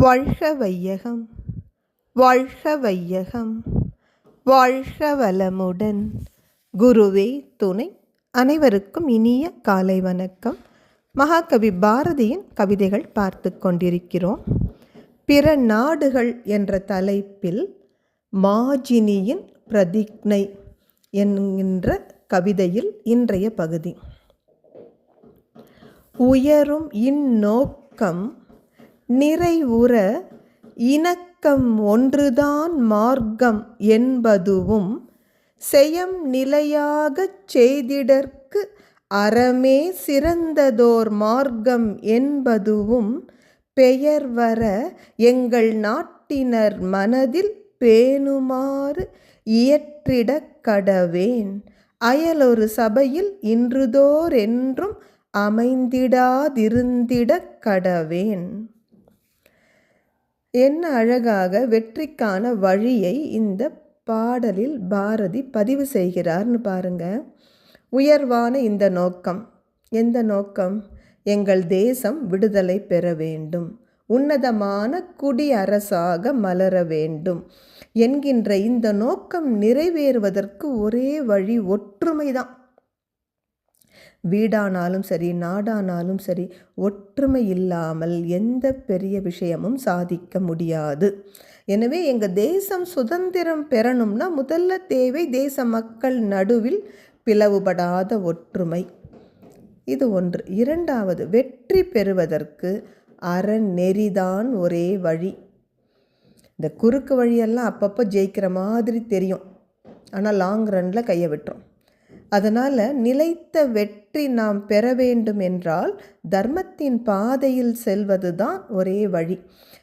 வாழ்க வையகம் வாழ்க வையகம் வாழ்க வளமுடன் குருவே துணை அனைவருக்கும் இனிய காலை வணக்கம். மகாகவி பாரதியின் கவிதைகள் பார்த்து கொண்டிருக்கிறோம். பிற நாடுகள் என்ற தலைப்பில் மாஜினியின் பிரதிக்னை என்கின்ற கவிதையில் இன்றைய பகுதி. உயரும் இந்நோக்கம் நிறைவுற இணக்கம் ஒன்றுதான் மார்க்கம் என்பதுவும் செயம் நிலையாகச் செய்திடற்கு அறமே சிறந்ததோர் மார்க்கம் என்பதுவும் பெயர் வர எங்கள் நாட்டினர் மனதில் பேணுமாறு இயற்றிடக் கடவேன். அயலொரு சபையில் இன்றுதோர் என்றும் அமைந்திடாதிருந்திடக் கடவேன். என்ன அழகாக வெற்றிக்கான வழியை இந்த பாடலில் பாரதி பதிவு செய்கிறார்னு பாருங்க. உயர்வான இந்த நோக்கம். எந்த நோக்கம்? எங்கள் தேசம் விடுதலை பெற வேண்டும். உன்னதமான குடியரசாக மலர வேண்டும். என்கின்ற இந்த நோக்கம் நிறைவேறுவதற்கு ஒரே வழி ஒற்றுமை தான் வீடானாலும் சரி நாடானாலும் சரி ஒற்றுமை இல்லாமல் எந்த பெரிய விஷயமும் சாதிக்க முடியாது. எனவே எங்கள் தேசம் சுதந்திரம் பெறணும்னா முதல்ல தேவை தேச மக்கள் நடுவில் பிளவுபடாத ஒற்றுமை. இது ஒன்று. இரண்டாவது வெற்றி பெறுவதற்கு அறநெறிதான் ஒரே வழி. இந்த குறுக்கு வழியெல்லாம் அப்பப்போ ஜெயிக்கிற மாதிரி தெரியும். ஆனால் லாங் ரனில் கையை விட்டுரும். அதனால் நிலைத்த வெற்றி நாம் பெற வேண்டும் என்றால் தர்மத்தின் பாதையில் செல்வது தான் ஒரே வழி.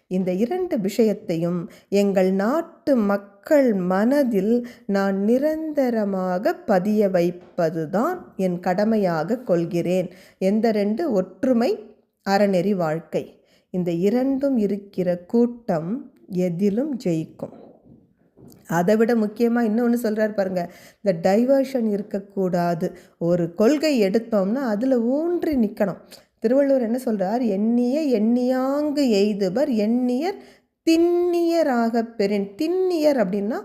இந்த இரண்டு விஷயத்தையும் எங்கள் நாட்டு மக்கள் மனதில் நான் நிரந்தரமாக பதிய வைப்பது தான் என் கடமையாக கொள்கிறேன். எந்த ரெண்டு? ஒற்றுமை அறநெறி வாழ்க்கை. இந்த இரண்டும் இருக்கிற கூட்டம் எதிலும் ஜெயிக்கும். அதை விட முக்கியமாக இன்னொன்று சொல்கிறார் பாருங்கள் இந்த டைவர்ஷன் இருக்கக்கூடாது. ஒரு கொள்கை எடுத்தோம்னா அதில் ஊன்றி நிற்கணும் திருவள்ளுவர் என்ன சொல்கிறார் எண்ணிய எண்ணியாங்கு எய்துபர் எண்ணியர் திண்ணியராக பெறின். திண்ணியர் அப்படின்னா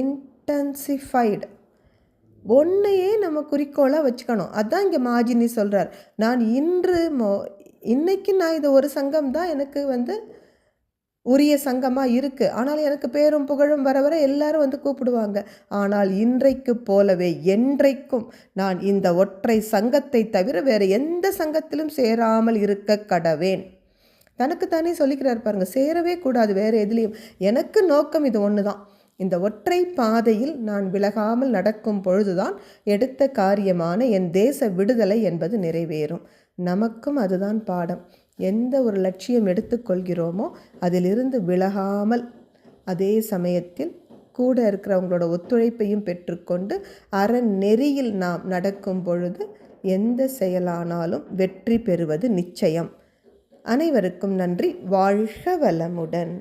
இன்டென்சிஃபைடு ஒன்றையே நம்ம குறிக்கோளாக வச்சுக்கணும். அதுதான் இங்கே மாஜினி சொல்கிறார் நான் இன்று மோ இன்றைக்கி நான் இதை ஒரு சங்கம் தான் எனக்கு வந்து உரிய சங்கமாக இருக்குது ஆனால் எனக்கு பேரும் புகழும் வர வர எல்லாரும் வந்து கூப்பிடுவாங்க. ஆனால் இன்றைக்கு போலவே என்றைக்கும் நான் இந்த ஒற்றை சங்கத்தை தவிர வேறு எந்த சங்கத்திலும் சேராமல் இருக்க கடவேன். தனக்கு தானே சொல்லிக்கிறார் பாருங்கள் சேரவே கூடாது வேறு எதுலேயும். எனக்கு நோக்கம் இது ஒன்று தான் இந்த ஒற்றை பாதையில் நான் விலகாமல் நடக்கும் பொழுதுதான் எடுத்த காரியமான என் தேச விடுதலை என்பது நிறைவேறும். நமக்கும் அதுதான் பாடம். எந்த ஒரு லட்சியம் எடுத்துக்கொள்கிறோமோ அதிலிருந்து விலகாமல் அதே சமயத்தில் கூட இருக்கிறவங்களோட ஒத்துழைப்பையும் பெற்றுக்கொண்டு அறநெறியில் நாம் நடக்கும் பொழுது எந்த செயலானாலும் வெற்றி பெறுவது நிச்சயம். அனைவருக்கும் நன்றி. வாழ்க வளமுடன்.